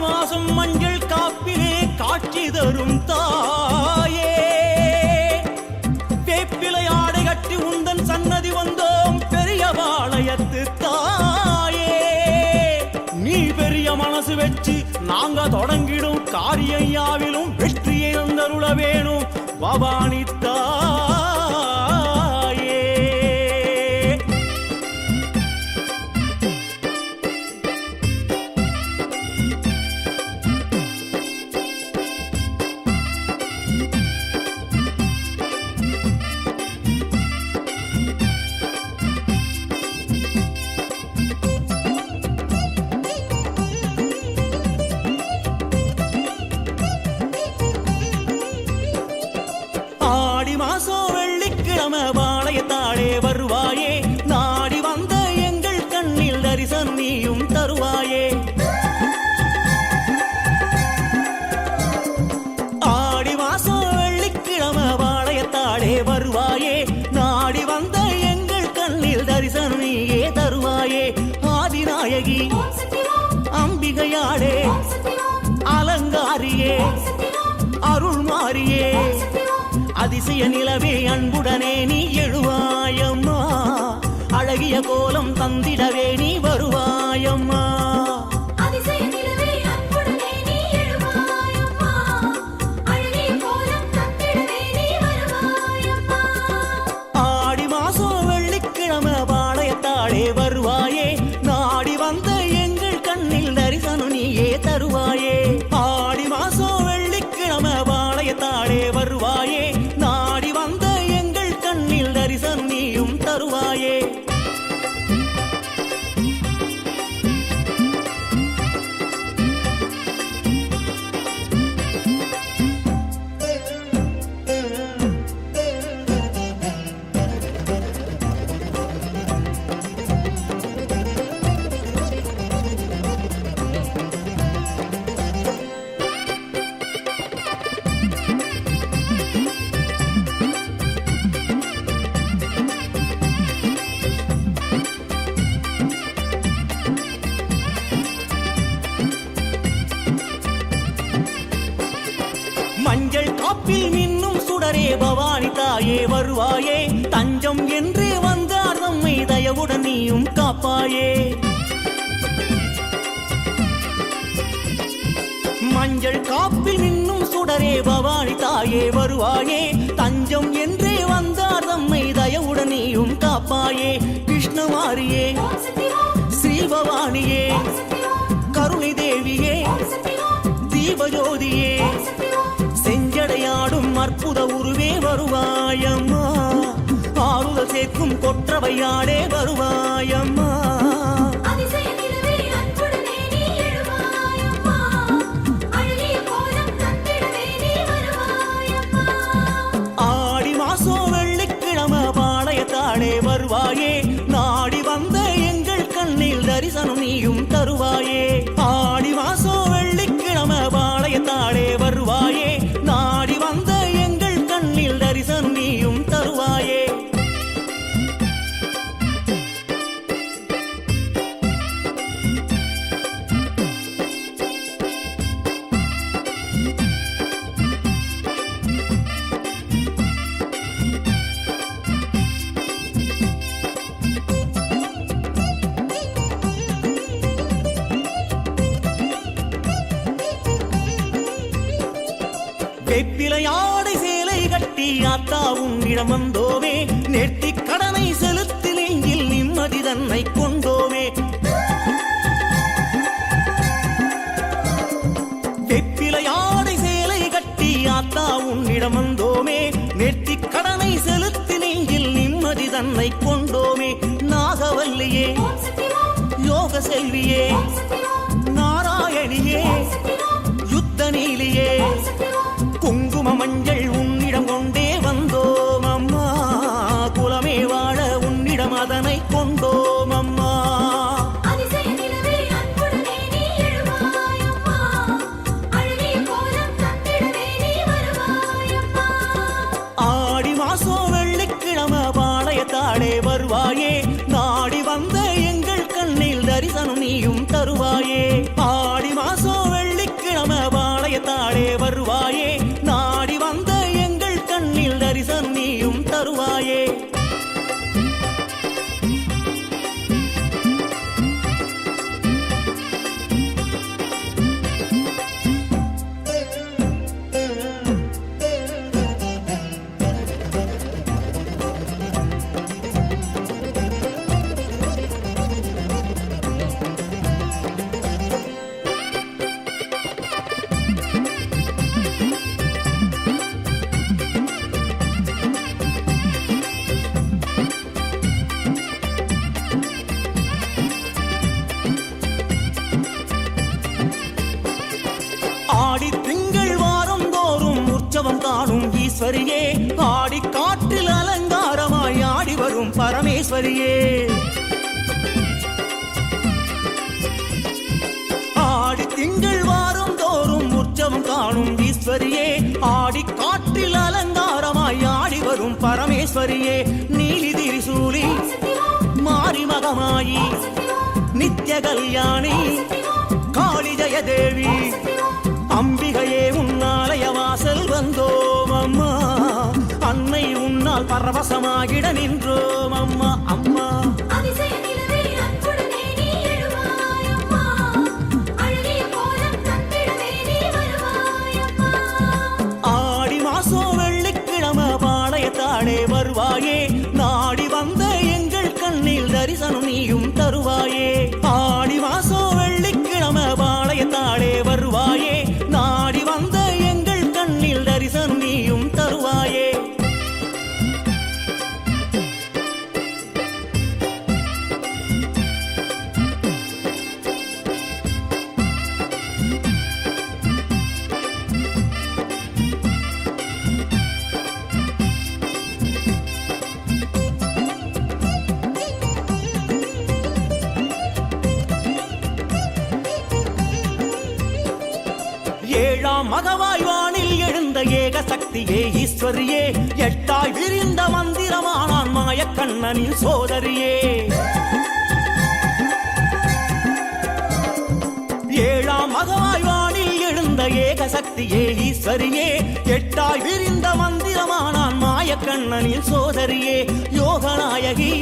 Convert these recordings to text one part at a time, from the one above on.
வாசம் மஞ்சள் காப்பிலே காட்சி தரும் தாயே. வேப்பிலை ஆடை கட்டி உந்தன் சன்னதி வந்தோம் பெரிய பாளையத்து தாயே. நீ பெரிய மனசு வச்சு நாங்க தொடங்கிடும் காரியம் யாவிலும் வெற்றியை தந்தருள வேணும். பவானி அழகிய நிலவே அன்புடனே நீ எழுவாயம்மா. அழகிய கோலம் தந்திடவே வருவாயே தஞ்சம் என்று வந்தார் நம்மை தயவுடன் நீயும் காப்பாயே. மஞ்சள் காப்பில் நின்னும் சுடரே பவானி தாயே வருவாயே. தஞ்சம் என்றே வந்தார் நம்மை தயவுடன் நீயும் காப்பாயே. கிருஷ்ணமாரியே ஓம் சக்தி கருணை தேவியே ஓம் சக்தி தீபஜோதியே ஓம் அற்புத உருவே வருவாயம்மா. ஆறுதல் சேர்க்கும் கொற்றவையாடே வருவாயம்மா. வெப்பிலையாடை சேலை கட்டி ஆத்தாவும் இடம் வந்தோமே. நெட்டி கடனை செலுத்தி நெஞ்சில் நிம்மதி தன்னை கொண்டோமே. வெப்பிலையாடை சேலை கட்டி ஆத்தா உன்னிடம் வந்தோமே. நெட்டி கடனை செலுத்தி நெஞ்சில் நிம்மதி தன்னை கொண்டோமே. நாகவல்லியே யோக செல்வியே நாராயணியே ஓம் யுத்த நீலியே குங்கும மஞ்சள் உன்னிடம் கொண்டே சுந்தரியே ஆடி திங்கள் வாரம் தோறும் உற்சவம் காணும் ஈஸ்வரியே. ஆடி காற்றில் அலங்காரமாய் ஆடி வரும் பரமேஸ்வரியே. நீலி திரிசூலி மாறி மகமாயி. நித்ய கல்யாணி காளி ஜெயதேவி. அம்பிகையே உன்னாலய வாசல் வந்தோ உன்னால் பரவசமாகிட நின்றோம் அம்மா. பகவாய் வானில் எழுந்த ஏக சக்தியே ஈஸ்வரியே. எட்டாய் விரிந்த மந்திரமானான் மாயக்கண்ணனின் சோதரியே. ஏழாம் பகவாய் வானில் எழுந்த ஏக சக்தியே ஈஸ்வரியே. எட்டாய் விரிந்த மந்திரமானான் மாயக்கண்ணனின் சோதரியே. யோகநாயகி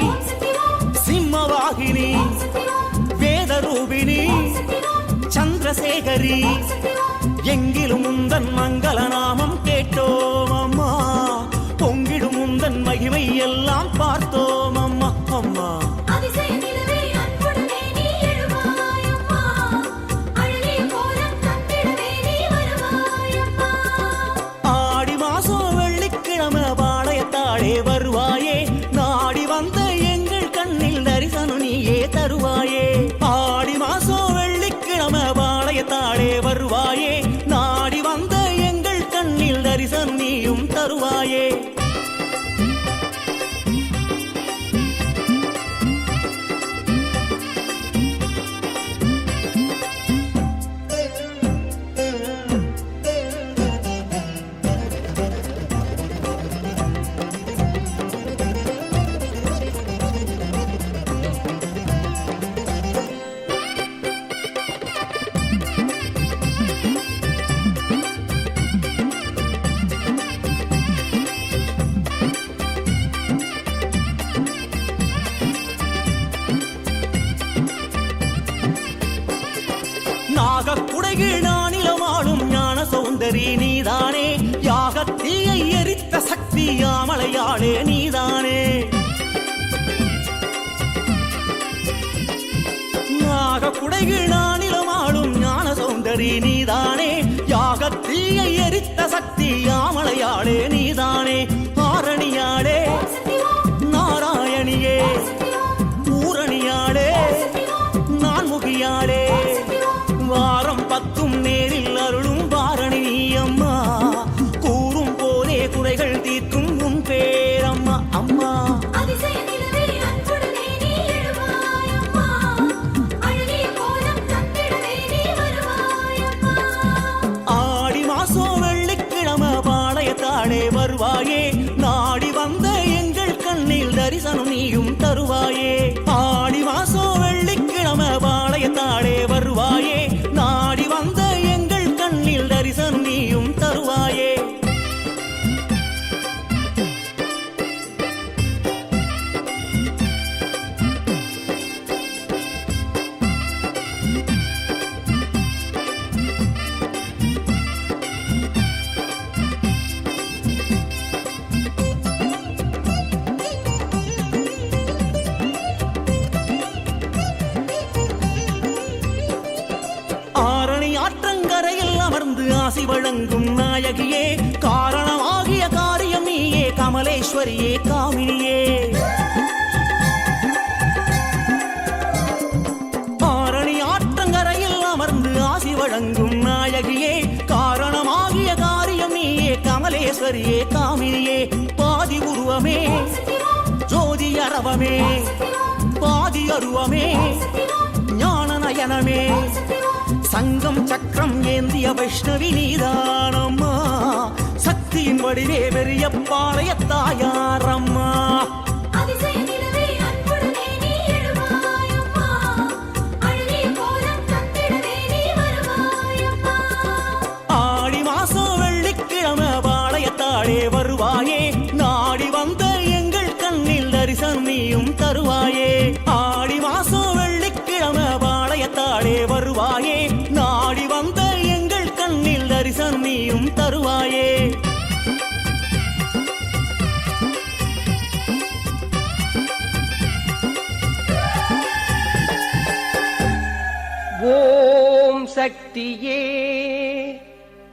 சிம்மவாகினி வேதரூபிணி சந்திரசேகரி எங்கிலும் உந்தன் மங்கள நாமம் கேட்டோம் அம்மா. பொங்கிடும் உந்தன் மகிமை எல்லாம் சக்தி ஆமலையாளே நீதானே? ஆசி வழங்கும் நாயகியே காரணமாகிய காரியம் நீயே கமலேஸ்வரியே சுந்தரியே காமினியே பாதி உருவமே. ஜோதி அரவமே பாதி அருவமே. ஞான நயனமே. சங்கம் சக்கரம் ஏந்திய வைஷ்ணவி நீதானம்மா. சக்தியின் வடிவே பெரிய பாளைய தாயாரம்மா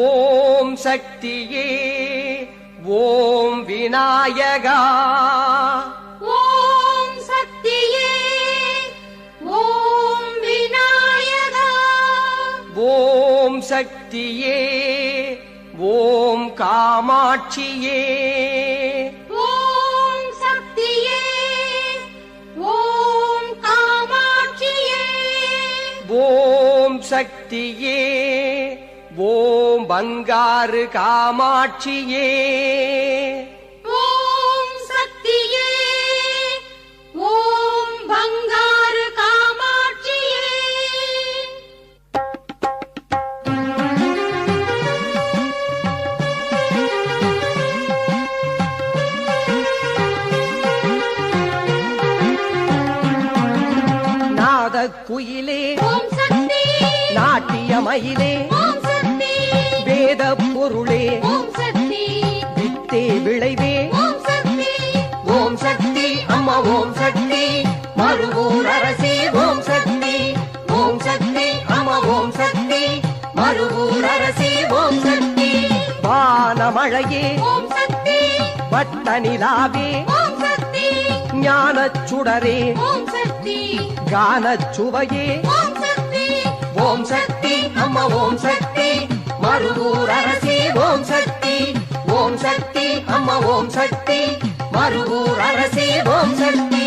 ஓம் சக்தியே ஓம் விநாயகா. ஓம் சக்தியே ஓம் விநாயகா. ஓம் சக்தியே ஓம் காமாட்சியே. ஓம் சக்தியே ஓம் காமாட்சியே. ஓம் சக்தியே ஓம் பங்காரு காமாட்சியே. ஓம் சக்தியே. ஓம் பங்காரு காமாட்சியே. நாத குயிலே ஓம் சக்தி நாட்டியமயிலே ஓம் வேத பொருளே ஓம் சக்தி வித்தே விளைவே ஓம் சக்தி ஓம் சக்தி அம்மா ஓம் சக்தி மறுவூர் அரசி ஓம் சக்தி ஓம் சக்தி அம்மா ஓம் சக்தி மறுவூர் அரசி ஓம் சக்தி வானமழையே ஓம் சக்தி வட்ட நிலாவே ஓம் சக்தி ஞானச் சுடரே ஓம் சக்தி கானச் சுவையே ஓம் சக்தி ஓம் சக்தி அம்மா ஓம் சக்தி மறுவூர் அரசி ஓம் சக்தி ஓம் சக்தி அம்மா ஓம் சக்தி. மறுவூர் அரசி ஓம் சக்தி.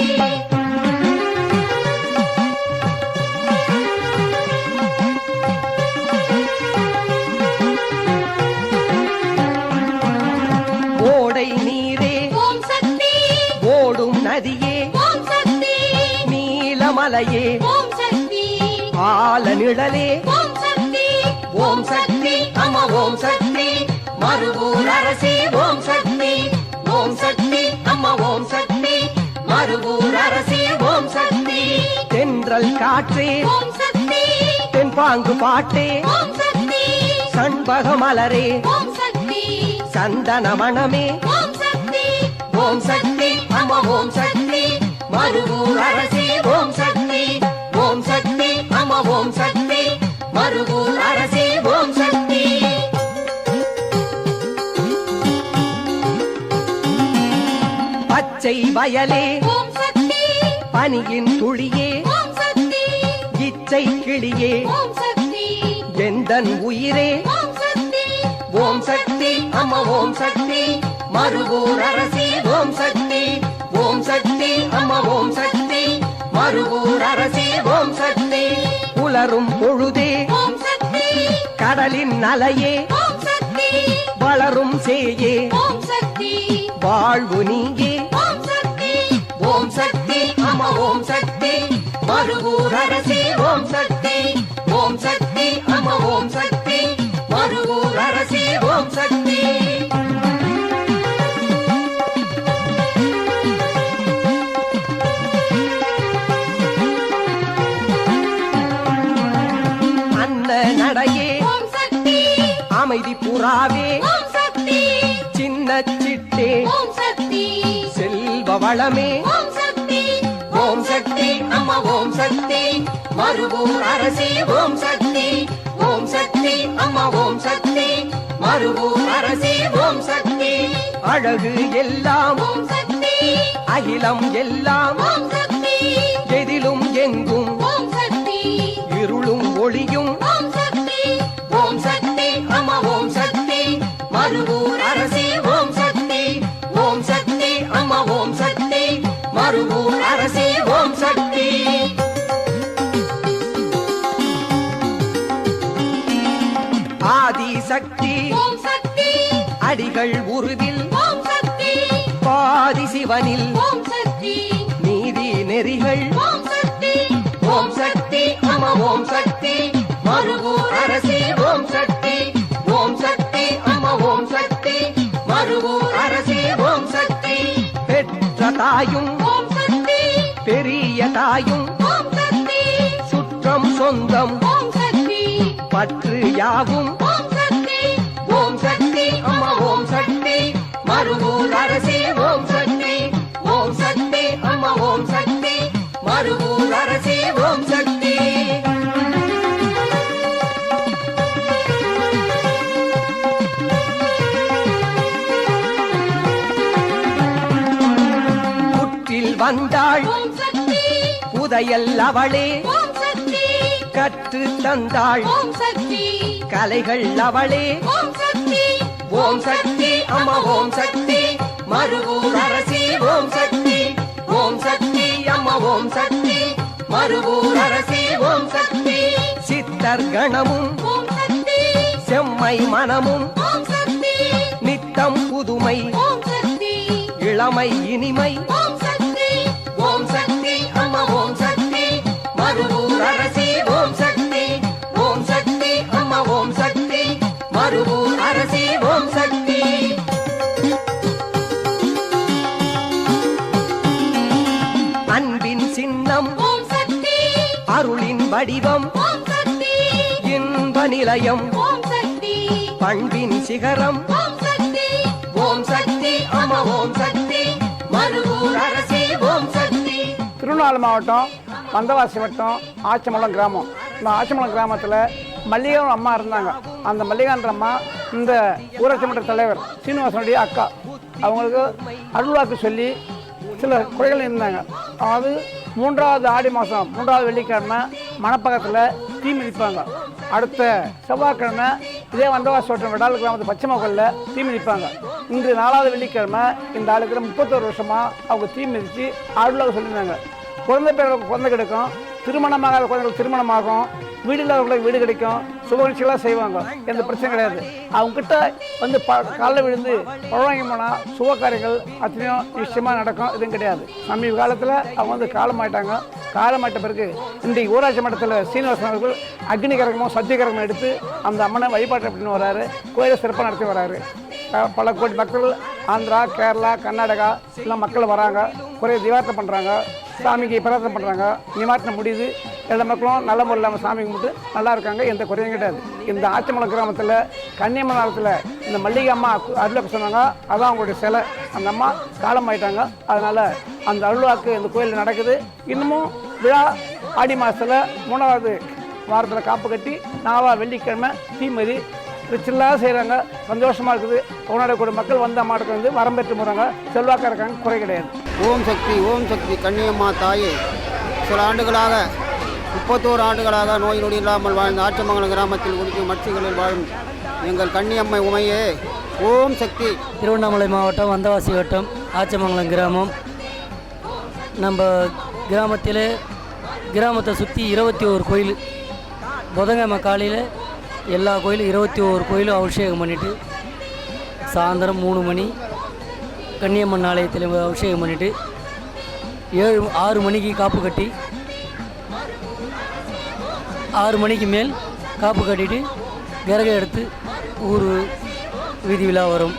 ஓடை நீரே ஓம் சக்தி. ஓடும் நதியே ஓம் சக்தி. நீலமலையே. ஓம் சக்தி. ஆல நிழலே ஓம் சக்தி. ஓம் சக்தி. ஓம் சக்தி மறுவூர் அரசி ஓம் சக்தி ஓம் சக்தி அம்மா ஓம் சக்தி மறுவூர் அரசி ஓம் சக்தி தென்றல் காற்றே ஓம் சக்தி தென்பாங்கு பாட்டே ஓம் சக்தி சண்பக மலரே ஓம் சக்தி சந்தன மணமே ஓம் சக்தி ஓம் சக்தி அம்மா ஓம் சக்தி மறுவூர் அரசி ஓம் சக்தி ஓம் சக்தி அம்மா ஓம் சக்தி மறுவூர் அரசி பச்சை வயலே பனியின் துளியே இச்சை கிளியே எந்தன் உயிரே ஓம் சக்தி அம்மா ஓம் சக்தி மறுவூர் அரசி ஓம் சக்தி ஓம் சக்தி அம்மா ஓம் சக்தி மறுவூர் அரசி ஓம் சக்தி புலரும் பொழுதே கடலின் அலையே வளரும் சேயே வாழ்வு நீயே அம்மா ஓம் சக்தி. மறுவூர் அரசி ஓம் சக்தி. ஓம் சக்தி அம்மா ஓம் சக்தி. மறுவூர் அரசி ஓம் சக்தி. அன்ன நடையே அமைதி புறாவே சின்ன சிட்டே. செல்வ வளமே. அம்மா ஓம் சக்தி. மறுவூர் அரசி ஓம் சக்தி. ஓம் சக்தி அம்மா ஓம் சக்தி. மறுவூர் அரசி ஓம் சக்தி. அழகு எல்லாம் அகிலம் எல்லாம் அரசி ஓம் சக்தி ஆதி சக்தி ஓம் சக்தி அடிகள் உருவில் ஓம் சக்தி பாதி சிவனில் ஓம் சக்தி நீதி நெறிகள் ஓம் சக்தி ஓம் சக்தி அம்மா ஓம் சக்தி மறுவூர் அரசி ஓம் சக்தி ஓம் சக்தி அம்மா ஓம் சக்தி மறுவூர் அரசி ஓம் சக்தி பெற்ற தாயும் ஓம் பெரிய தாயும் சுற்றம் சொந்தம் ஓம் சக்தி. பற்று யாவும் ஓம் சக்தி. ஓம் சக்தி. அம்மா ஓம் சக்தி. மறுவூர் அரசி ஓம் சக்தி. ஓம் சக்தி. அம்மா ஓம் சக்தி. மறுவூர் புதையல் அவளே கற்று தந்தாள் கலைகள் அவளே ஓம் சக்தி அம்மா ஓம் சக்தி மறுவூர் அரசி ஓம் சக்தி ஓம் சக்தி அம்மா ஓம் சக்தி மறுவூர் அரசி ஓம் சக்தி சித்தர் கணமும் செம்மை மனமும் நித்தம் புதுமை இளமை இனிமை மறுவூர் அரசி ஓம் சக்தி. ஓம் சக்தி அம்மா ஓம் சக்தி. மறுவூர் அரசி ஓம் சக்தி. அன்பின் சின்னம் ஓம் சக்தி. அருளின் வடிவம் ஓம் சக்தி. இன்ப நிலையம் ஓம் சக்தி. பண்பின் சிகரம். ஓம் சக்தி. ஓம் சக்தி அம்மா ஓம் சக்தி. மறுவூர் அரசி ஓம் சக்தி. திருவண்ணாமலை மாவட்டம் வந்தவாசி வட்டம் ஆச்சமலம் கிராமம். இந்த ஆச்சமலம் கிராமத்தில் மல்லிகான் அம்மா இருந்தாங்க. அந்த மல்லிகான்ற அம்மா இந்த ஊராட்சி மன்ற தலைவர் சீனிவாசனுடைய அக்கா. அவங்களுக்கு அருள்வாக்கு சொல்லி சில குறைகள் இருந்தாங்க. அதாவது மூன்றாவது ஆடி மாதம் மூன்றாவது வெள்ளிக்கிழமை மணப்பக்கத்தில் தீ மிதிப்பாங்க. அடுத்த செவ்வாய்க்கிழமை இதே வந்தவாசி வட்டம் விடால் கிராமத்து பச்சை மகளில் தீ மிதிப்பாங்க. இன்று நாலாவது வெள்ளிக்கிழமை இந்த ஆளுக்கு முப்பத்தோரு வருஷமாக அவங்க தீ மிதித்து அருளாக சொல்லியிருந்தாங்க. குழந்தை பேருக்கு குழந்தை கிடைக்கும். திருமணமாகாத குழந்தைகள் திருமணமாகும். வீடு இல்லாதவங்களுக்கு வீடு கிடைக்கும். சுபநிச்சயெல்லாம் செய்வாங்க. எந்த பிரச்சனையும் கிடையாது. அவங்ககிட்ட வந்து ப காலைல விழுந்து பழவாங்க போனால் சுப காரியங்கள் அத்தனையும் நிச்சயமாக நடக்கும். எதுவும் கிடையாது. சமீப காலத்தில் அவங்க வந்து காலமாயிட்டாங்க காலமாயிட்ட பிறகு இன்றைக்கு ஊராட்சி மட்டத்தில் சீனிவாசன் அவர்கள் அக்னி கரகமும் சத்திய கரகமும் எடுத்து அந்த அம்மனை வழிபாட்டு அப்படின்னு வராரு. கோயிலை சிறப்பாக நடத்தி வராரு. பல கோடி மக்கள் ஆந்திரா கேரளா கர்நாடகா எல்லாம் மக்கள் வராங்க. குறைய திவார்த்தம் பண்ணுறாங்க சாமிக்கு பிரார்த்தனை பண்ணுறாங்க நிவாரணம் முடியுது. எல்லா மக்களும் நல்ல முறையில் நம்ம சாமி கும்பிட்டு நல்லா இருக்காங்க. எந்த குறையும் கிடையாது. இந்த ஆச்சமலம் கிராமத்தில் கன்னியம்மன் காலத்தில் இந்த மல்லிகை அம்மா அருளாக்கு சொன்னாங்க. அதான் அவங்களுடைய சிலை. அந்த அம்மா காலம் ஆயிட்டாங்க. அதனால் அந்த அருள்வாக்கு இந்த கோயிலில் நடக்குது. இன்னமும் விழா ஆடி மாதத்தில் மூணாவது வாரத்தில் காப்பு கட்டி நாவா வெள்ளிக்கிழமை தீமதி சில்லாக செய்கிறாங்க சந்தோஷமாக இருக்குது. உன்னோட கூட மக்கள் வந்து அம்மாட்டுக்கு வந்து வரம் பெற்று போகிறாங்க செல்வாக்காக இருக்காங்க. குறை கிடையாது. ஓம் சக்தி ஓம் சக்தி கன்னியம்மா தாயே. சில ஆண்டுகளாக முப்பத்தோரு ஆண்டுகளாக நோய் நொடி இல்லாமல் வாழ்ந்த ஆச்சமங்கலம் கிராமத்தில் குடிக்கும் மட்சிகளில் வாழும் எங்கள் கன்னியம்மை உமையே. ஓம் சக்தி. திருவண்ணாமலை மாவட்டம் வந்தவாசி வட்டம் ஆச்சமங்கலம் கிராமம். நம்ம கிராமத்தில் கிராமத்தை சுற்றி இருபத்தி ஓரு கோயில். புதன்கிழமை காலையில் எல்லா கோயிலும் இருபத்தி ஓரு கோயிலும் அபிஷேகம் பண்ணிவிட்டு சாயந்தரம் மூணு மணி கன்னியம்மன் ஆலயத்தில் அபிஷேகம் பண்ணிவிட்டு ஏழு ஆறு மணிக்கு காப்பு கட்டி ஆறு மணிக்கு மேல் காப்பு கட்டிட்டு விறகு எடுத்து ஊர் வீதி விழா வரும்.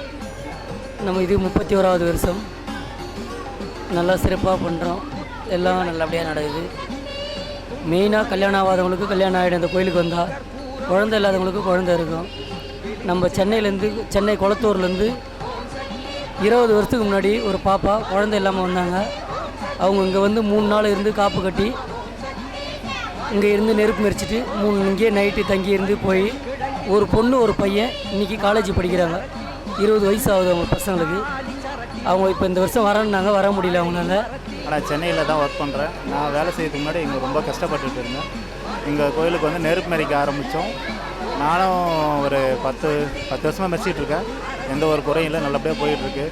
நம்ம இது முப்பத்தி ஓராவது வருஷம். நல்லா சிறப்பாக பண்ணுறோம் எல்லாம் நல்லபடியாக நடக்குது. மெயினாக கல்யாணம் ஆகாதவங்களுக்கு கல்யாணம் ஆகிடும் அந்த கோயிலுக்கு வந்தால் குழந்தை இல்லாதவங்களுக்கு குழந்தை இருக்கும். நம்ம சென்னையிலேருந்து சென்னை குளத்தூர்லேருந்து இருபது வருஷத்துக்கு முன்னாடி ஒரு பாப்பா குழந்தை இல்லாமல் வந்தாங்க. அவங்க இங்கே வந்து மூணு நாள் இருந்து காப்பு கட்டி இங்கே இருந்து நெருப்பு மெரிச்சிட்டு மூணு இங்கேயே நைட்டு தங்கி இருந்து போய் ஒரு பொண்ணு ஒரு பையன் இன்றைக்கி காலேஜ் படிக்கிறாங்க. இருபது வயசு ஆகுது அவங்க பசங்களுக்கு. அவங்க இப்போ இந்த வருஷம் வரேன்னாங்க வர முடியல அவங்களால. ஆனால் சென்னையில் தான் ஒர்க் பண்ணுறேன் நான் வேலை செய்யறதுக்கு முன்னாடி இங்கே ரொம்ப கஷ்டப்பட்டுட்டு இருந்தேன். எங்கள் கோயிலுக்கு வந்து நெருப்பு மெரிக்க ஆரம்பித்தோம். நானும் ஒரு பத்து பத்து வருஷமாக மெரிச்சிட்டு இருக்கேன். எந்த ஒரு குறையும் இல்லை நல்லபடியாக போயிட்டுருக்கு.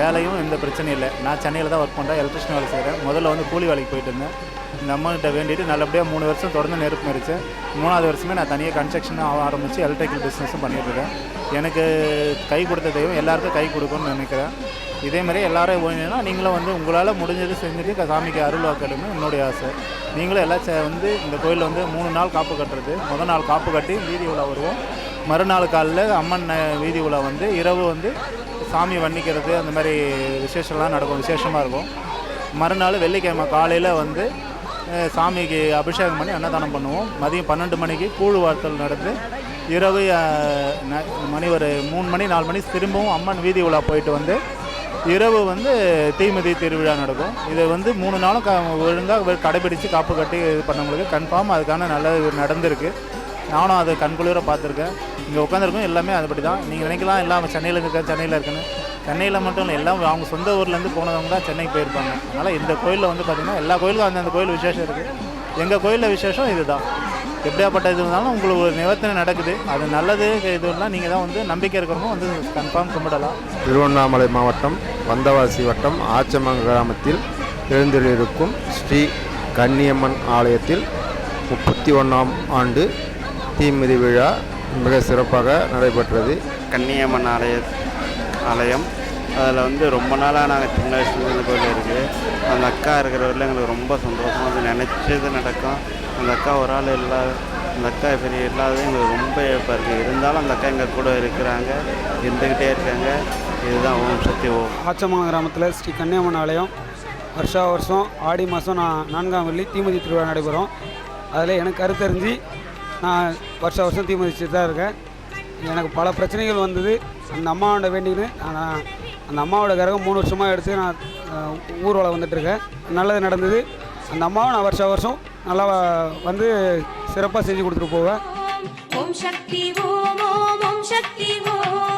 வேலையும் எந்த பிரச்சனையும் இல்லை. நான் சென்னையில் தான் ஒர்க் பண்ணுறேன் எலக்ட்ரிஷன் வேலை செய்கிறேன் முதல்ல வந்து கூலி வேலைக்கு போயிட்டு இருந்தேன். இந்த அம்மாக்கிட்ட வேண்டிட்டு நல்லபடியாக மூணு வருஷம் தொடர்ந்து நெருப்பு மெரிச்சேன் மூணாவது வருஷமே நான் தனியாக கன்ஸ்ட்ரக்ஷன் ஆரம்பித்து எலக்ட்ரிக்கல் பிஸ்னஸும் பண்ணிட்டு எனக்கு கை கொடுத்த தெய்வம் எல்லாருக்கும் கை கொடுக்கும்னு நினைக்கிறேன். இதே மாதிரி எல்லாரும் வேணும்னா நீங்களும் வந்து உங்களால் முடிஞ்சது செஞ்சுட்டு சாமிக்கு அருள் வாக்கணும்னு என்னுடைய ஆசை. நீங்களும் எல்லாம் சே- வந்து இந்த கோயிலில் வந்து மூணு நாள் காப்பு கட்டுறது. முதல் நாள் காப்பு கட்டி வீதி உலா வருவோம். மறுநாள் காலில் அம்மன் வீதி உலா வந்து இரவு வந்து சாமி வன்னிக்கிறது அந்த மாதிரி விசேஷம்லாம் நடக்கும் விசேஷமாக இருக்கும். மறுநாள் வெள்ளிக்கிழமை காலையில் வந்து சாமிக்கு அபிஷேகம் பண்ணி அன்னதானம் பண்ணுவோம். மதியம் பன்னெண்டு மணிக்கு கூழ் வார்த்தல் நடந்து இரவு ந- மணி ஒரு மூணு மணி நாலு மணி திரும்பவும் அம்மன் வீதி உலா போயிட்டு வந்து இரவு வந்து தீமிதி திருவிழா நடக்கும். இதை வந்து மூணு நாளும் க ஒழுங்காக கடைபிடித்து காப்பு கட்டி இது பண்ணவங்களுக்கு கன்ஃபார்ம் அதுக்கான நல்லது நடந்திருக்கு. நானும் அதை கண்குளிர பார்த்துருக்கேன். இங்கே உட்காந்துருக்கோம் எல்லாமே அதுபடி தான் நீங்கள் நினைக்கலாம் எல்லாம் சென்னையில் இருக்க சென்னையில் இருக்குன்னு. சென்னையில் மட்டும் இல்லை எல்லாம் அவங்க சொந்த ஊர்லேருந்து போனவங்க தான் சென்னைக்கு போயிருப்பாங்க. அதனால் இந்த கோயிலில் வந்து பார்த்திங்கன்னா எல்லா கோயிலுக்கும் அந்தந்த கோயில் விசேஷம் இருக்குது எங்கள் கோயிலில் விசேஷம் இதுதான். எப்படியாப்பட்ட இது இருந்தாலும் உங்களுக்கு ஒரு நிவர்த்தனை நடக்குது. அது நல்லது இதுலாம் நீங்கள் தான் வந்து நம்பிக்கை இருக்கிறவங்க வந்து கன்ஃபார்ம் கும்பிடலாம். திருவண்ணாமலை மாவட்டம் வந்தவாசி வட்டம் ஆச்சமங்க கிராமத்தில் எழுந்தருளிருக்கும் ஸ்ரீ கன்னியம்மன் ஆலயத்தில் முப்பத்தி ஒன்றாம் ஆண்டு தீமிதி விழா மிக சிறப்பாக நடைபெற்றது. கன்னியம்மன் ஆலய ஆலயம் அதில் வந்து ரொம்ப நாளாக நாங்கள் சின்ன வயசுலேருந்து இந்த கோயில் இருக்குது. அந்த அக்கா இருக்கிறவரில் எங்களுக்கு ரொம்ப சந்தோஷம் அது நினச்சது நடக்கும். அந்த அக்கா ஒரு ஆள் இல்லாத அந்த அக்கா பெரிய இல்லாதது எங்களுக்கு ரொம்ப இழப்பாக இருக்குது இருந்தாலும் அந்த அக்கா எங்கள் கூட இருக்கிறாங்க இருந்துக்கிட்டே இருக்காங்க. இதுதான் ஓம் சக்தி ஓம். ஆச்சமான கிராமத்தில் ஸ்ரீ கன்னியம்மன் ஆலயம். வருஷா வருஷம் ஆடி மாதம் நான் நான்காம் வெள்ளி தீமதி திருவிழா நடைபெறும். அதில் எனக்கு கருத்தறிஞ்சு நான் வருஷா வருஷம் தீமிதிச்சுட்டு தான் இருக்கேன். எனக்கு பல பிரச்சனைகள் வந்தது. அந்த அம்மாவோட வேண்டிக்கின்னு நான் அந்த அம்மாவோட கரகம் மூணு வருஷமாக எடுத்து நான் ஊர்வலம் வந்துட்டுருக்கேன். நல்லது நடந்தது. அந்த அம்மாவை நான் வருஷம் வருஷம் நல்லா வந்து சிறப்பாக செஞ்சு கொடுத்துட்டு போவேன். ஓம் சக்தி ஓம் ஓம் சக்தி ஓம்.